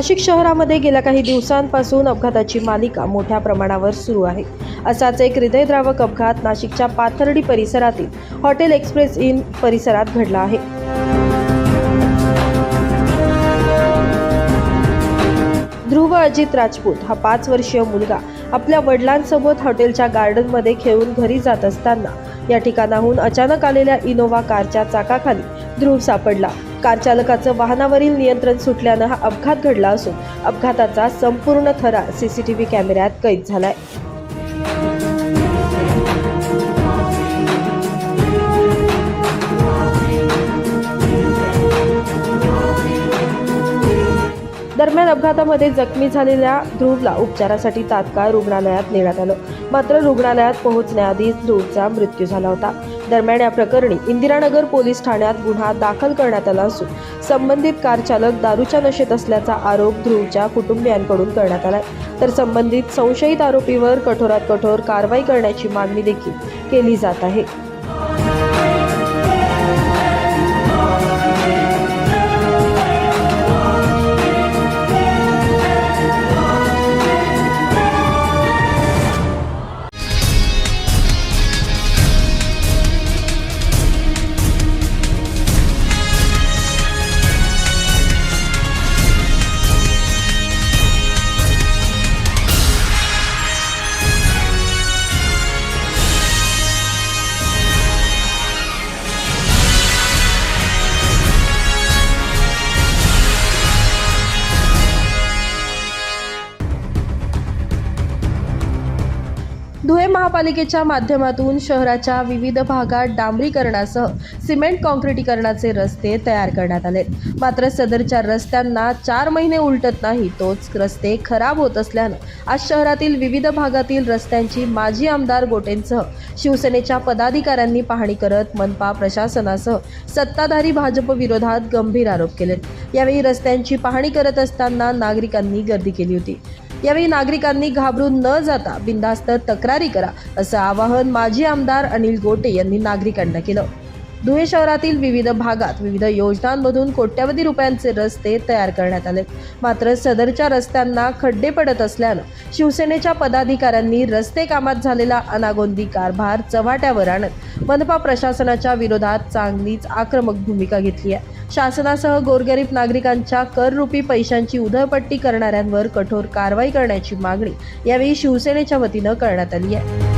नाशिक शहरामध्ये गेल्या काही दिवसांपासून अपघाताची मालिका मोठ्या प्रमाणावर सुरू आहे. असाच एक हृदयद्रावक अपघात नाशिकच्या पाथर्डी परिसरातील हॉटेल एक्सप्रेस इन परिसरात घडला आहे. ध्रुव अजित राजपूत हा पाच वर्षीय मुलगा आपल्या वडिलांसोबत हॉटेलच्या गार्डनमध्ये खेळून घरी जात असताना या ठिकाणाहून अचानक आलेल्या इनोव्हा कारच्या चाकाखाली ध्रुव सापडला. कार चालकाचं वाहनावरील नियंत्रण सुटल्यानं हा अपघात घडला असून अपघाताचा संपूर्ण थरा सीसीटीव्ही कॅमेऱ्यात कैद झालाय. दरम्यान अपघातामध्ये जखमी झालेल्या ध्रुवला उपचारासाठी तात्काळ रुग्णालयात नेण्यात आलं. मात्र रुग्णालयात पोहोचण्याआधीच ध्रुवचा मृत्यू झाला होता. दरम्यान या प्रकरणी इंदिरानगर पोलीस ठाण्यात गुन्हा दाखल करण्यात आला असून संबंधित कारचालक दारूच्या नशेत असल्याचा आरोप ध्रुवच्या कुटुंबियांकडून करण्यात आलाय. तर संबंधित संशयित आरोपीवर कठोरात कठोर कारवाई करण्याची मागणी देखील केली जात आहे. महापालिकेच्या माध्यमातून शहराच्या विविध भागात डांबरीकरणासह सिमेंट काँक्रिटीकरणाचे रस्ते तयार करण्यात आले. मात्र सदरच्या रस्त्यांना चार महिने उलटत नाही तोच रस्ते खराब होत असल्यानं आज शहरातील विविध भागातील रस्त्यांची माजी आमदार गोटेंसह शिवसेनेच्या पदाधिकाऱ्यांनी पाहणी करत मनपा प्रशासनासह सत्ताधारी भाजप विरोधात गंभीर आरोप केले. यावेळी रस्त्यांची पाहणी करत असताना नागरिकांनी गर्दी केली होती. यावेळी नागरिकांनी घाबरून न जाता बिनधास्त तक्रारी करा असं आवाहन माजी आमदार अनिल गोटे यांनी नागरिकांना केलं. धुळे शहरातील विविध भागात विविध योजनांमधून कोट्यवधी रुपयांचे रस्ते तयार करण्यात आले. मात्र सदरच्या रस्त्यांना खड्डे पडत असल्यानं शिवसेनेच्या पदाधिकाऱ्यांनी रस्ते कामात झालेला अनागोंदी कारभार चव्हाट्यावर आणत मनपा प्रशासनाच्या विरोधात चांगलीच आक्रमक भूमिका घेतली आहे. शासनासह गोरगरीब नागरिकांच्या कररूपी पैशांची उधळपट्टी करणाऱ्यांवर कठोर कारवाई करण्याची मागणी यावेळी शिवसेनेच्या वतीनं करण्यात आली आहे.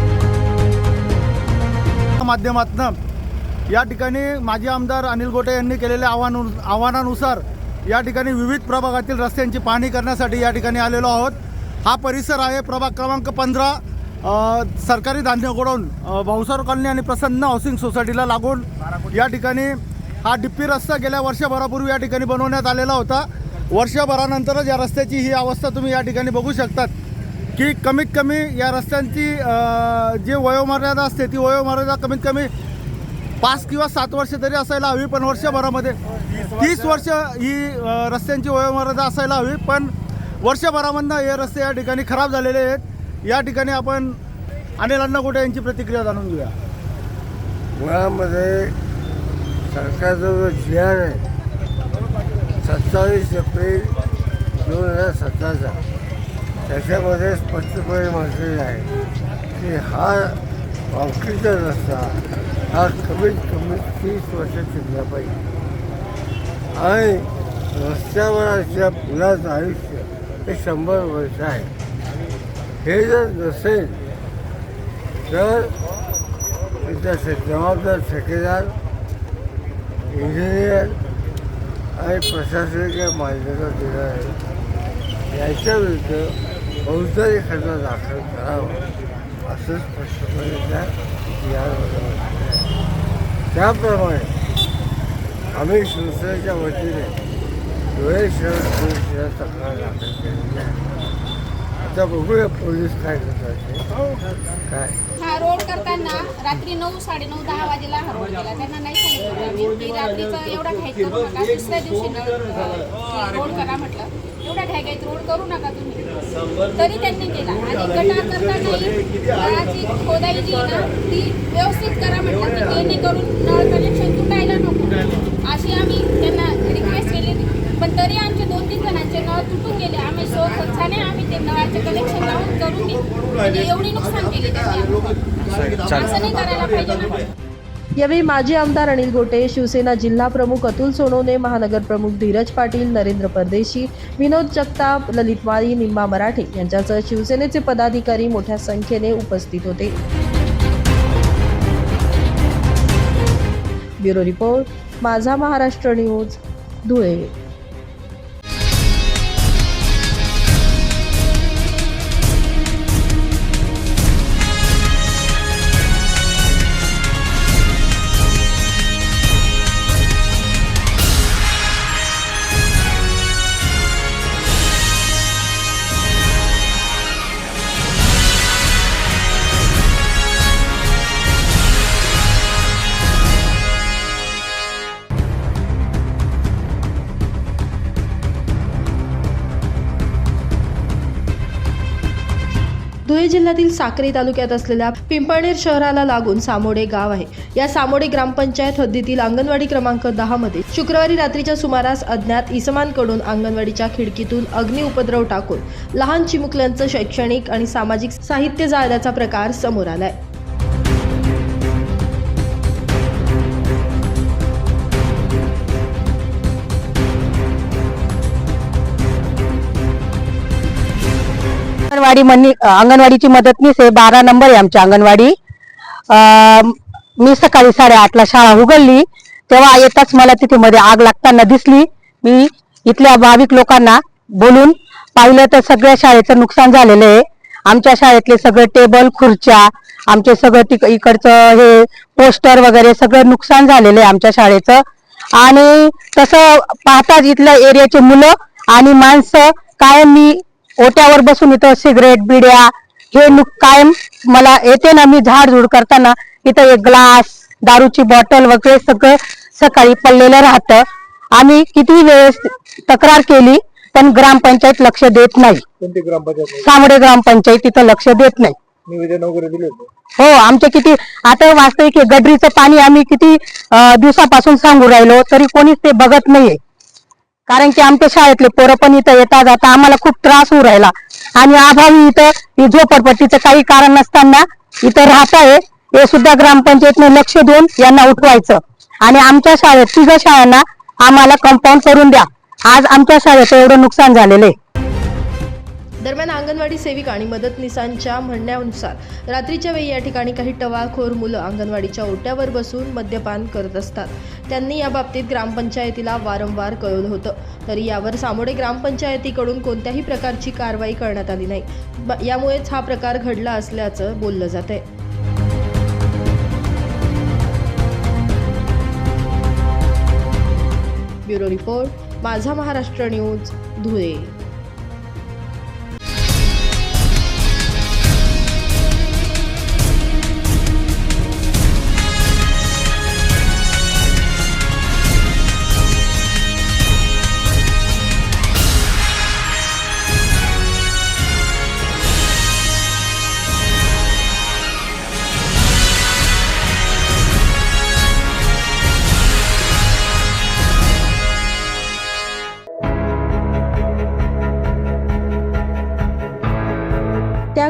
माध्यमातून या ठिकाणी माजी आमदार अनिल गोटे यांनी केलेल्या आव्हान आव्हानानुसार या ठिकाणी विविध प्रभागातील रस्त्यांची पाहणी करण्यासाठी या ठिकाणी आलेलो आहोत. हा परिसर आहे प्रभाग क्रमांक पंधरा सरकारी धान्य गोडाऊन भाऊसार कॉलनी आणि प्रसन्न हाऊसिंग सोसायटीला लागून या ठिकाणी हा डिप्पी रस्ता गेल्या वर्षभरापूर्वी या ठिकाणी बनवण्यात आलेला होता. वर्षभरानंतरच या रस्त्याची ही अवस्था तुम्ही या ठिकाणी बघू शकतात की कमीत कमी या रस्त्यांची जी वयोमर्यादा असते ती वयोमर्यादा कमीत कमी पाच किंवा सात वर्ष तरी असायला हवी पण वर्षभरामध्ये. तीस वर्ष ही रस्त्यांची वयोमर्यादा असायला हवी पण वर्षभरामधनं हे रस्ते या ठिकाणी खराब झालेले आहेत. या ठिकाणी आपण अनिल अण्णा यांची प्रतिक्रिया जाणून घेऊया? मुळामध्ये सरकारचा जो जी आर आहे सत्तावीस एप्रिल दोन हजार सतराचा त्याच्यामध्ये स्पष्टपणे म्हटलेलं आहे की हा कॉन्क्रीटचा रस्ता हा कमीत कमी तीस वर्ष टिकला पाहिजे आणि रस्त्यावरच्या पुलाचं आयुष्य हे शंभर वर्ष आहे हे जर नसेल तर त्याच्या जबाबदार ठेकेदार इंजिनियर आणि प्रशासकीय मान्यता देणार आहे याच्या विरुद्ध फौजदारी खटला दाखल करावा असंच स्पष्टपणे त्या त्याप्रमाणे आम्ही संस्थेच्या वतीने धुळे शहर पोलिसाला तक्रार दाखल केलेली आहे. आता बघूया पोलीस काय करतात काय? हा रोड करताना रात्री नऊ साडेनऊ दहा वाजेला हा रोड केला. त्यांना नाही सांगितलं की रात्रीचं एवढा घाई करू नका. दुसऱ्या दिवशी रोड करा म्हटलं. एवढा घाई घाईत रोड करू नका तुम्ही. तरी त्यांनी केला. आणि गटार करतानाही खोदाई जी ना ती व्यवस्थित करा म्हटलं की जेणेकरून नळ कनेक्शन तुटायला नको. अशी आम्ही त्यांना रिक्वेस्ट केली. पण तरी आमचे दोन तीन जणांचे नळ तुटून गेले. आम्ही सो खर्चाने आम्ही ते नळाचे कनेक्शन लावून करून म्हणजे एवढी नुकसान केली त्यांनी. असं नाही करायला पाहिजे ना. यावेळी माजी आमदार अनिल गोटे शिवसेना जिल्हा प्रमुख अतुल सोनवणे महानगर प्रमुख धीरज पाटील नरेंद्र परदेशी विनोद जगताप ललित वाळी निम्मा मराठे यांच्यासह शिवसेनेचे पदाधिकारी मोठ्या संख्येने उपस्थित होते. ब्युरो रिपोर्ट माझा महाराष्ट्र न्यूज धुळे. जिल्ह्यातील साक्री तालुक्यात असलेल्या पिंपळनेर शहराला लागून सामोडे गाव आहे. या सामोडे ग्रामपंचायत हद्दीतील अंगणवाडी क्रमांक दहा मध्ये शुक्रवारी रात्रीच्या सुमारास अज्ञात इसमांकडून अंगणवाडीच्या खिडकीतून अग्नि उपद्रव टाकून लहान चिमुकल्यांचं शैक्षणिक आणि सामाजिक साहित्य जाळल्याचा प्रकार समोर आलाय. अंगणवाडी मनी अंगणवाडीची मदतनीस आहे. बारा नंबर आहे आमची अंगणवाडी. मी सकाळी साडेआठला शाळा उघडली. तेव्हा येताच मला तिथे मध्ये आग लागताना दिसली. मी इथल्या भाविक लोकांना बोलून पाहिलं तर सगळ्या शाळेचं नुकसान झालेलं आहे. आमच्या शाळेतले सगळे टेबल खुर्च्या आमचे सगळं तिक इकडचं हे पोस्टर वगैरे सगळं नुकसान झालेलं आहे आमच्या शाळेचं. आणि तसं पाहताच इथल्या एरियाचे मुलं आणि माणसं कायम मी ओट्यावर बसून इथं सिगरेट बिड्या हे नुक कायम मला येते ना. मी झाडझूड करताना इथं एक ग्लास दारूची बॉटल वगैरे सगळं सकाळी पडलेलं राहतं. आम्ही किती वेळेस तक्रार केली पण ग्रामपंचायत लक्ष देत नाही. सामडे ग्रामपंचायत तिथं लक्ष देत नाही. निवेदन वगैरे दिले हो आमचे किती आता वास्तविक गडरीचं पाणी आम्ही किती दिवसापासून सांगू राहिलो तरी कोणीच ते बघत नाहीये. कारण की आमच्या शाळेतले पोरं पण इथं येता जाता आम्हाला खूप त्रास होऊ राहिला. आणि अभावी इथं ही झोपडपट्टीचं काही कारण नसताना इथं राहत आहे. हे सुद्धा ग्रामपंचायतने लक्ष देऊन यांना उठवायचं. आणि आमच्या शाळेत तिघं शाळांना आम्हाला कंपाऊंड करून द्या. आज आमच्या शाळेचं एवढं नुकसान झालेलं आहे. दरम्यान अंगणवाडी सेविका आणि मदतनीसांच्या म्हणण्यानुसार रात्रीच्या वेळी या ठिकाणी काही टवाळखोर मुलं अंगणवाडीच्या ओट्यावर बसून मद्यपान करत असतात. त्यांनी या बाबतीत ग्रामपंचायतीला वारंवार कळवलं होतं. तरी यावर सामोडे ग्रामपंचायतीकडून कोणत्याही प्रकारची कारवाई करण्यात आली नाही. यामुळेच हा प्रकार घडला असल्याचं बोललं जात आहे ब्युरो रिपोर्ट माझा महाराष्ट्र न्यूज धुळे.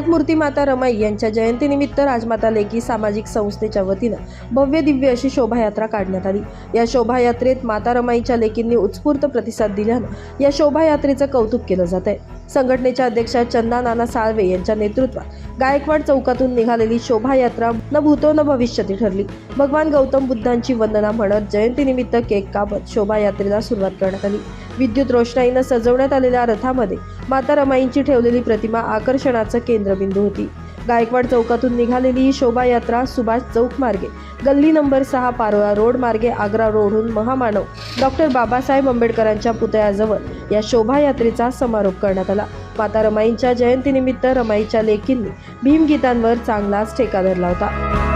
त्यागमूर्ती माता रमाई यांच्या जयंतीनिमित्त राजमाता लेकी सामाजिक संस्थेच्या वतीनं भव्य दिव्य अशी शोभायात्रा काढण्यात आली. या शोभायात्रेत माता रमाईच्या लेकींनी उत्स्फूर्त प्रतिसाद दिल्यानं या शोभायात्रेचं कौतुक केलं जात आहे. संघटनेच्या अध्यक्षा चंदा नाना साळवे यांच्या नेतृत्वात गायकवाड चौकातून निघालेली शोभायात्रा न भूतो न भविष्यती ठरली. भगवान गौतम बुद्धांची वंदना म्हणत जयंतीनिमित्त केक कापत शोभायात्रेला सुरुवात करण्यात आली. विद्युत रोषणाईनं सजवण्यात आलेल्या रथामध्ये माता रमाईंची ठेवलेली प्रतिमा आकर्षणाचं केंद्रबिंदू होती. गायकवाड चौकातून निघालेली ही शोभायात्रा सुभाष चौक मार्गे गल्ली नंबर सहा पारोळा रोड मार्गे आग्रा रोडहून महामानव डॉक्टर बाबासाहेब आंबेडकरांच्या पुतळ्याजवळ या शोभायात्रेचा समारोप करण्यात आला. माता रमाईंच्या जयंतीनिमित्त रमाईच्या लेखींनी भीमगीतांवर चांगलाच ठेका धरला होता.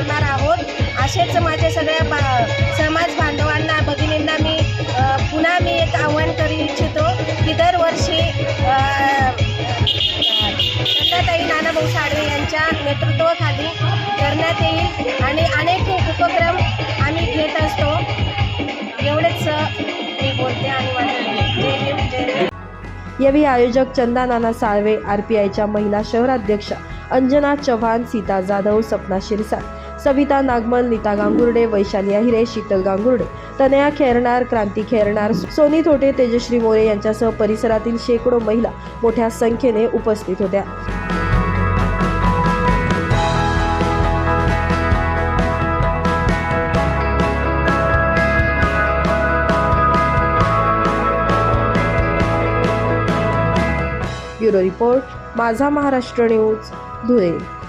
करणार आहोत. असेच माझ्या सगळ्या बा समाज बांधवांना भगिनींना मी पुन्हा मी एक आव्हान करू इच्छितो की दरवर्षी अ, नानाभाऊ साडवे यांच्या नेतृत्वाखाली करण्यात येईल आणि अनेक उपक्रम आम्ही घेत असतो. एवढेच मी बोलते आणि जय जय यावेळी आयोजक चंदा नाना साळवे आर पी आयच्या महिला शहराध्यक्ष अंजना चव्हाण सीता जाधव सपना शिरसाट सविता नागमल नीता गांगुर्डे वैशाली अहिरे शीतल गांगुर्डे तनया खेरणार क्रांती खेरणार सोनी थोटे तेजश्री मोरे यांच्यासह परिसरातील शेकडो महिला मोठ्या संख्येने उपस्थित होत्या. ब्युरो रिपोर्ट माझा महाराष्ट्र न्यूज धुळे.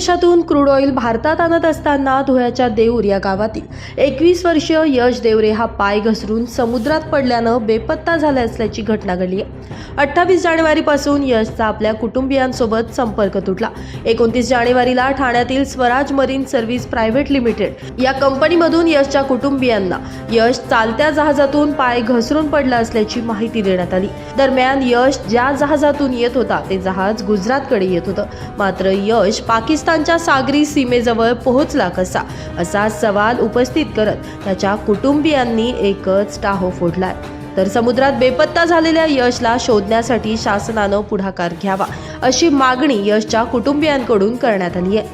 देशातून क्रूड ऑइल भारतात आणत असताना धुळ्याच्या देऊर या गावातील एकवीस वर्षीय यश देवरे हा पाय घसरून समुद्रात पडल्यानं बेपत्ता झाला असल्याची घटना घडली आहे. अठ्ठावीस जानेवारीपासून यशचा आपल्या कुटुंबियांसोबत संपर्क तुटला. एकोणतीस जानेवारीला ठाण्यातील Swaraj marine service private limited या कंपनीमधून यशच्या कुटुंबियांना यश चालत्या जहाजातून पाय घसरून पडला असल्याची माहिती देण्यात आली. दरम्यान यश ज्या जहाजातून येत होता ते जहाज गुजरातकडे येत होतं. मात्र यश पाकिस्तान पाकिस्तानच्या सागरी सीमेजवळ पोहोचला कसा? असा सवाल उपस्थित करत त्याच्या कुटुंबियांनी एकच टाहो फोडलाय. तर समुद्रात बेपत्ता झालेल्या यशला शोधण्यासाठी शासनानं पुढाकार घ्यावा अशी मागणी यशच्या कुटुंबियांकडून करण्यात आली आहे.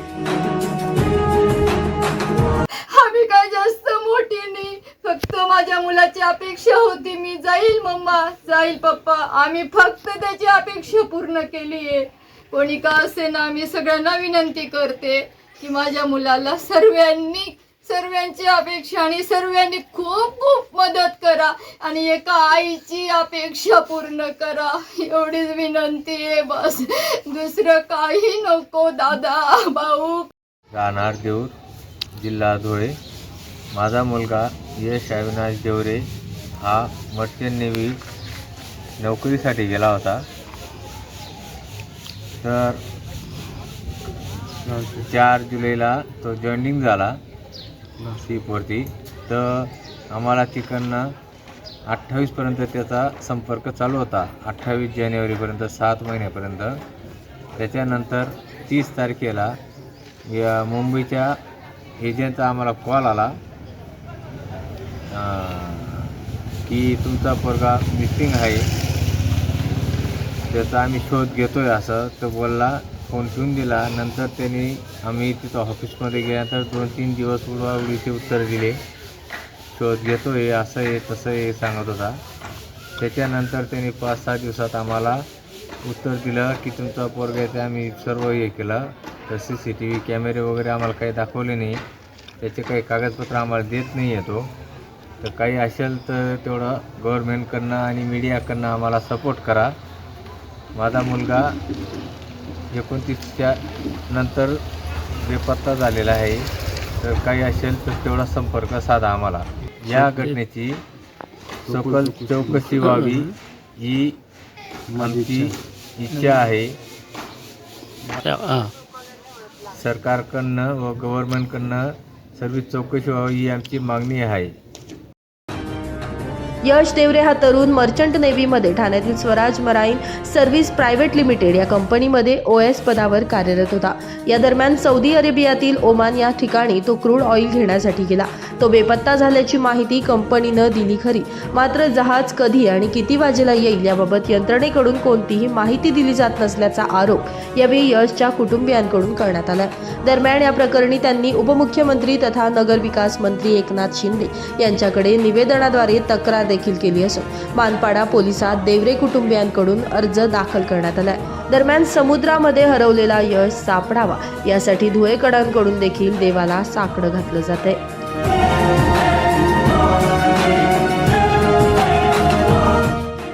आम्ही काय जास्त मोठी नाही. फक्त माझ्या मुलाची अपेक्षा होती मी जाईल मम्मा. जाईल पप्पा. आम्ही फक्त त्याची अपेक्षा पूर्ण केली आहे. कोणी का असे ना मी सगळ्यांना विनंती करते की माझ्या मुलाला सर्वांनी सर्वांची अपेक्षा आणि सर्वांनी खूप खूप मदत करा आणि एका आईची अपेक्षा पूर्ण करा. एवढीच विनंती आहे बस. दुसरं काही नको दादा भाऊ. राहणार देऊर जिल्हा धुळे. माझा मुलगा यश अविनाश देवरे हा मर्चंट नेव्ही नोकरीसाठी गेला होता. तर चार जुलैला तो जॉईनिंग झाला सीपवरती. तर आम्हाला तिकडनं अठ्ठावीसपर्यंत त्याचा संपर्क चालू होता. अठ्ठावीस जानेवारीपर्यंत सात महिन्यापर्यंत. त्याच्यानंतर तीस तारखेला या मुंबईच्या एजंटचा आम्हाला कॉल आला. की तुमचा पोरगा मिसिंग आहे. त्याचा आम्ही शोध घेतो आहे असं. तो बोलला फोन ठेवून दिला. नंतर त्यांनी आम्ही तिथं ऑफिसमध्ये गेल्यानंतर दोन तीन दिवस उडवाउडीचे उत्तर दिले. शोध घेतो आहे असं आहे तसं आहे सांगत होता. त्याच्यानंतर त्यांनी पाच सहा दिवसात आम्हाला उत्तर दिलं की तुमचा पोरगा आहे ते आम्ही सर्व हे केलं. तर सी सी टी व्ही कॅमेरे वगैरे आम्हाला काही दाखवले नाही. त्याचे काही कागदपत्र आम्हाला देत नाही येतो तर काही असेल तर तेवढं गव्हर्मेंटकडनं आणि मीडियाकडनं आम्हाला सपोर्ट करा. माझा मुलगा एकोणतीसच्या नंतर बेपत्ता झालेला आहे. तर काही असेल तर तेवढा संपर्क साधा आम्हाला. या घटनेची सखोल चौकशी व्हावी ही आमची इच्छा. आहे. सरकारकडनं व गव्हर्नमेंटकडनं सर्व चौकशी व्हावी ही आमची मागणी आहे. यश देवरे हा तरुण मर्चंट नेव्हीमध्ये ठाण्यातील Swaraj marine service private limited या कंपनीमध्ये ओ एस पदावर कार्यरत होता. या दरम्यान सौदी अरेबियातील ओमान या ठिकाणी तो क्रूड ऑइल घेण्यासाठी गेला. तो बेपत्ता झाल्याची माहिती कंपनीनं दिली खरी. मात्र जहाज कधी आणि किती वाजेला येईल याबाबत यंत्रणेकडून कोणतीही माहिती दिली जात नसल्याचा आरोप यावेळी यशच्या कुटुंबियांकडून करण्यात आला. दरम्यान या प्रकरणी त्यांनी उपमुख्यमंत्री तथा नगरविकास मंत्री एकनाथ शिंदे यांच्याकडे निवेदनाद्वारे तक्रार देखील केली असून मानपाडा पोलिसात देवरे कुटुंबियांकडून अर्ज दाखल करण्यात आलाय. दरम्यान समुद्रामध्ये हरवलेला यश सापडावा यासाठी धुळेकडांकडून देखील देवाला साकडं घातलं जाते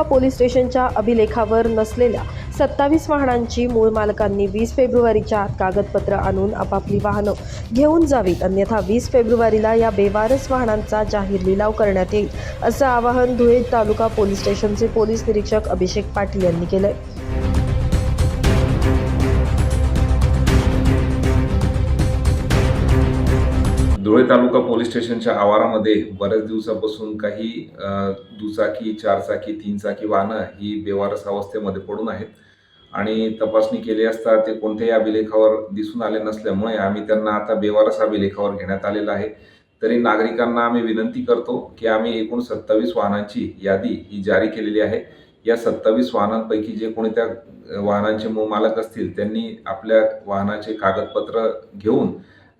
तालुका पोलीस स्टेशनच्या अभिलेखावर नसलेल्या सत्तावीस वाहनांची मूळ मालकांनी वीस फेब्रुवारीच्या आत कागदपत्र आणून आपापली वाहनं घेऊन जावीत. अन्यथा वीस फेब्रुवारीला या बेवारस वाहनांचा जाहीर लिलाव करण्यात येईल असं आवाहन धुळे तालुका पोलीस स्टेशनचे पोलीस निरीक्षक अभिषेक पाटील यांनी केलंय. धुळे तालुका पोलीस स्टेशनच्या आवारामध्ये बऱ्याच दिवसापासून काही दुचाकी चारचाकी तीनचाकी वाहनं ही बेवारस अवस्थेमध्ये पडून आहेत. आणि तपासणी केली असता ते कोणत्याही अभिलेखावर दिसून आले नसल्यामुळे आम्ही त्यांना आता बेवारस अभिलेखावर घेण्यात आलेलं आहे. तरी नागरिकांना आम्ही विनंती करतो की आम्ही एकूण सत्तावीस वाहनांची यादी ही जारी केलेली आहे. या सत्तावीस वाहनांपैकी जे कोणी त्या वाहनांचे मूळ मालक असतील त्यांनी आपल्या वाहनाचे कागदपत्र घेऊन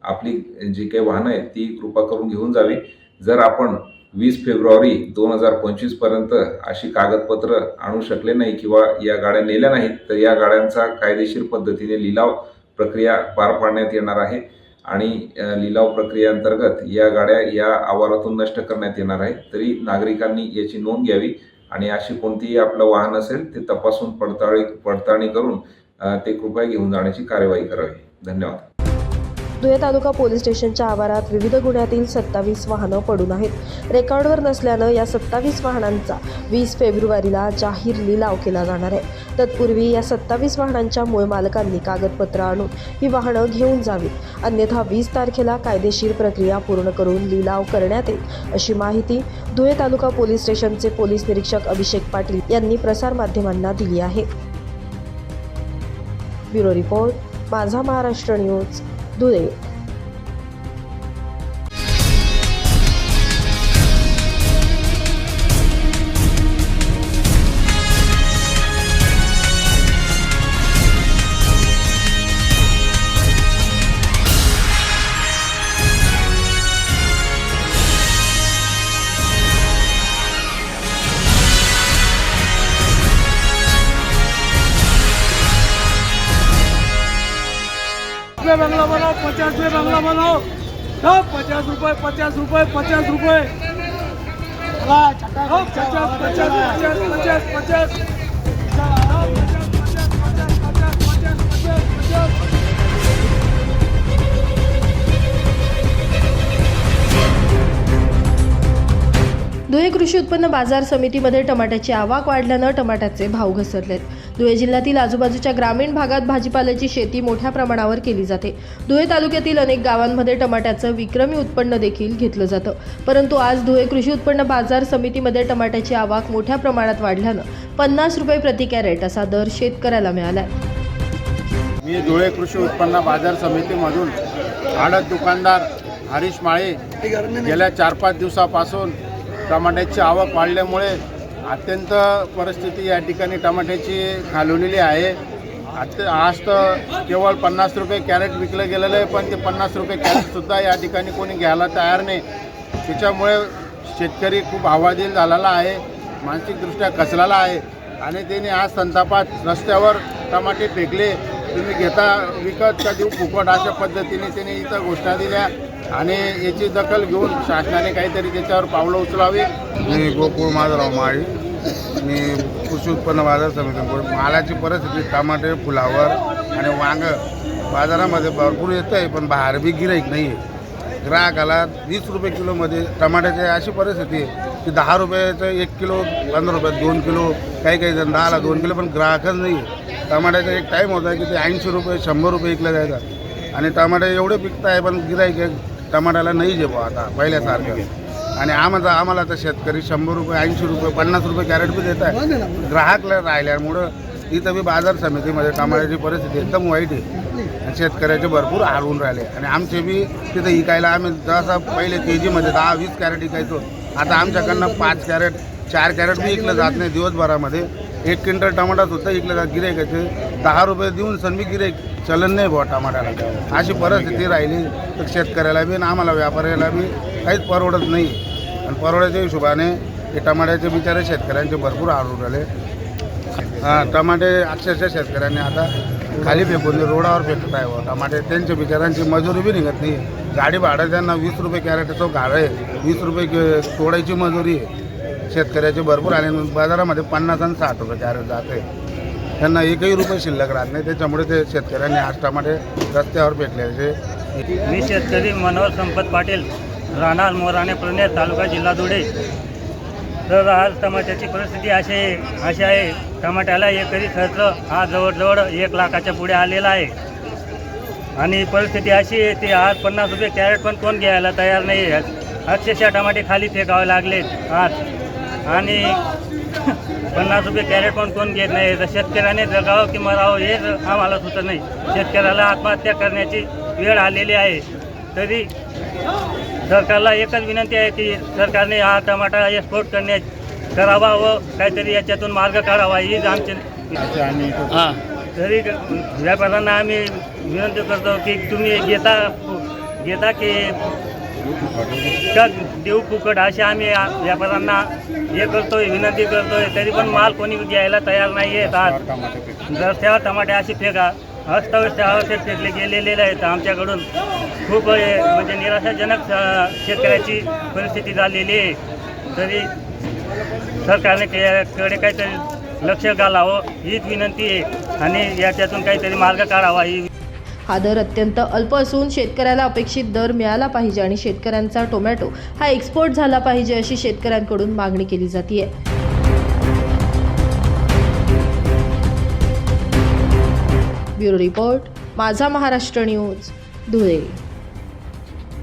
आपली जी काही वाहनं आहेत ती कृपा करून घेऊन जावी. जर आपण वीस फेब्रुवारी दोन हजार पंचवीसपर्यंत अशी कागदपत्र आणू शकले नाही किंवा या गाड्या नेल्या नाहीत तर या गाड्यांचा कायदेशीर पद्धतीने लिलाव प्रक्रिया पार पाडण्यात येणार आहे. आणि लिलाव प्रक्रियेअंतर्गत या गाड्या या आवारातून नष्ट करण्यात येणार आहे तरी नागरिकांनी याची नोंद घ्यावी आणि अशी कोणतीही आपलं वाहन असेल ते तपासून पडताळी पडताळणी करून ते कृपया घेऊन जाण्याची कार्यवाही करावी. धन्यवाद. धुळे तालुका पोलीस स्टेशनच्या आवारात विविध गुन्ह्यातील सत्तावीस वाहनं पडून आहेत. रेकॉर्डवर नसल्यानं या सत्तावीस वाहनांचा वीस फेब्रुवारीला जाहीर लिलाव केला जाणार आहे. तत्पूर्वी या सत्तावीस वाहनांच्या मूळ मालकांनी कागदपत्र आणून ही वाहनं घेऊन जावीत. अन्यथा वीस तारखेला कायदेशीर प्रक्रिया पूर्ण करून लिलाव करण्यात येईल अशी माहिती धुळे तालुका पोलीस स्टेशनचे पोलीस निरीक्षक अभिषेक पाटील यांनी प्रसारमाध्यमांना दिली आहे. ब्युरो रिपोर्ट माझा महाराष्ट्र न्यूज धुळे रुपये બે બંગલા બનાવો, પચાસ બે બંગલા બનાવો. પચાસ રૂપિયા પચાસ રૂપિયા પચાસ રૂપિયા. પચાસ પચાસ પચાસ પચાસ પચાસ. धुळे कृषी उत्पन्न बाजार समितीमध्ये टमाट्याची आवक वाढल्यानं टमाट्याचे भाव घसरलेत. धुळे जिल्ह्यातील आजूबाजूच्या ग्रामीण भागात भाजीपाल्याची शेती मोठ्या प्रमाणावर केली जाते. धुळे तालुक्यातील अनेक गावांमध्ये टमाट्याचं विक्रमी उत्पन्न देखील घेतलं जातं. परंतु आज धुळे कृषी उत्पन्न बाजार समितीमध्ये टमाट्याची आवक मोठ्या प्रमाणात वाढल्यानं पन्नास रुपये प्रति कॅरेट असा दर शेतकऱ्याला मिळाला मी धुळे कृषी उत्पन्न बाजार समितीमधून आडत दुकानदार हरीश माळे गेल्या चार पाच दिवसापासून टमाट्याची आवक वाढल्यामुळे अत्यंत परिस्थिती या ठिकाणी टमाट्याची घालवलेली आहे. आता आज तर केवळ पन्नास रुपये कॅरेट विकलं गेलेलं आहे पण ते पन्नास रुपये कॅरेटसुद्धा या ठिकाणी कोणी घ्यायला तयार नाही. त्याच्यामुळे शेतकरी खूप आवाजील झालेला आहे मानसिकदृष्ट्या कचलाला आहे. आणि त्यांनी आज संतापात रस्त्यावर टमाटे फेकले. तुम्ही घेता विकत का देऊ फुकट? अशा पद्धतीने त्यांनी इथं घोषणा दिल्या. आणि याची दखल घेऊन शासनाने काहीतरी त्याच्यावर पावलं उचलावी. मी गोकुळ माधवराव माळी. मी कृषी उत्पन्न बाजार समिती मालाची परिस्थिती टमाटे फुलावर आणि वांग बाजारामध्ये भरपूर येतं आहे पण बाहेर बी गिराईक नाही आहे ग्राहकाला वीस रुपये किलोमध्ये टमाट्याची अशी परिस्थिती आहे की दहा रुपयाचं एक किलो पंधरा रुपयात दोन किलो काही काही जण दहाला दोन किलो पण ग्राहकच नाही आहे टमाट्याचा एक टाईम होता की ते ऐंशी रुपये शंभर रुपये विकला जायचा. आणि टमाटे एवढे पिकत आहे पण गिराईक टमाट्याला नाही जे बुवा आता पहिल्यासारखं. आणि आम्हाला आम्हाला तर शेतकरी शंभर रुपये ऐंशी रुपये पन्नास रुपये कॅरेट बी देत आहे ग्राहकला राहिल्यामुळं इथं बी बाजार समितीमध्ये टमाट्याची परिस्थिती एकदम वाईट आहे. आणि शेतकऱ्याचे भरपूर हारवून राहिले. आणि आमचे बी तिथं इकायला आम्ही जसं पहिले केजीमध्ये दहा वीस कॅरेट इकायचो. आता आमच्याकडनं पाच कॅरेट चार कॅरेट बी इकलं जात नाही दिवसभरामध्ये. एक क्विंटल टमाटा सुद्धा इकलं जात गिरायकाचे दहा रुपये देऊन सनबी गिराईक चलन नाही बुवा टमाट्याला. अशी परिस्थिती राहिली तर शेतकऱ्याला बी आणि आम्हाला व्यापाऱ्याला बी काहीच परवडत नाही. आणि परवड्याच्या हिशोबाने हे टमाट्याचे बिचारे शेतकऱ्यांचे भरपूर आढळून राहिले. हां टमाटे अक्षरशः शेतकऱ्यांनी आता खाली फेकून दे, रोडावर फेकत आहे बुवा. टमाटे त्यांच्या बिचारांची मजुरी बी निघत नाही. गाडी भाडं त्यांना वीस रुपये कॅरेटचं गाडं आहे. वीस रुपये के- तोडायची मजुरी आहे. शेतकऱ्याचे भरपूर आणि बाजारामध्ये पन्नास आणि साठ रुपये कॅरेट जाते त्यांना एकही रुपये शिल्लक राहत नाही. त्याच्यामुळे ते शेतकऱ्यांनी आज टमाटे रस्त्यावर फेकल्याचे मी शेतकरी मनोहर संपत पाटील राहणार मोराणे प्रणे तालुका जिल्हा धुळे. तर आज टमाट्याची परिस्थिती अशी आहे अशी आहे टमाट्याला एकरी खर्च हा जवळजवळ एक लाखाच्या पुढे आलेला आहे. आणि परिस्थिती अशी आहे ती आज पन्नास रुपये कॅरेट पण कोण घ्यायला तयार नाही आहे. अक्षरशः टमाटे खाली फेकावे लागलेत आज. आणि पन्नास रुपये कॅरेट पण कोण घेत नाही? तर शेतकऱ्याने जगावं की मरावं हे आम्हाला सुचत नाही. शेतकऱ्याला आत्महत्या करण्याची वेळ आलेली आहे. तरी सरकारला एकच विनंती आहे की सरकारने हा टमाटा एक्सपोर्ट करण्या करावा व काहीतरी याच्यातून मार्ग काढावा. हीच आमची तरी व्यापाऱ्यांना आम्ही विनंती करतो की तुम्ही घेता घेता की देऊ फुकट? असे आम्ही व्यापाऱ्यांना हे करतोय विनंती करतोय तरी पण माल कोणी घ्यायला तयार नाही आहेत आज रस्त्यावर टमाटे अशी फेका अस्तव्यस्त अवस्थेत फेकले गेलेले आहेत आमच्याकडून. खूप म्हणजे निराशाजनक शेतकऱ्याची परिस्थिती झालेली आहे. तरी सरकारने त्याकडे काहीतरी लक्ष घालावं हीच विनंती आहे. आणि याच्यातून काहीतरी मार्ग काढावा ही हा दर अत्यंत अल्प असून शेतकऱ्याला अपेक्षित दर मिळाला पाहिजे आणि शेतकऱ्यांचा टोमॅटो हा एक्सपोर्ट झाला पाहिजे अशी शेतकऱ्यांकडून मागणी केली जाते ब्युरो रिपोर्ट माझा महाराष्ट्र न्यूज धुळे.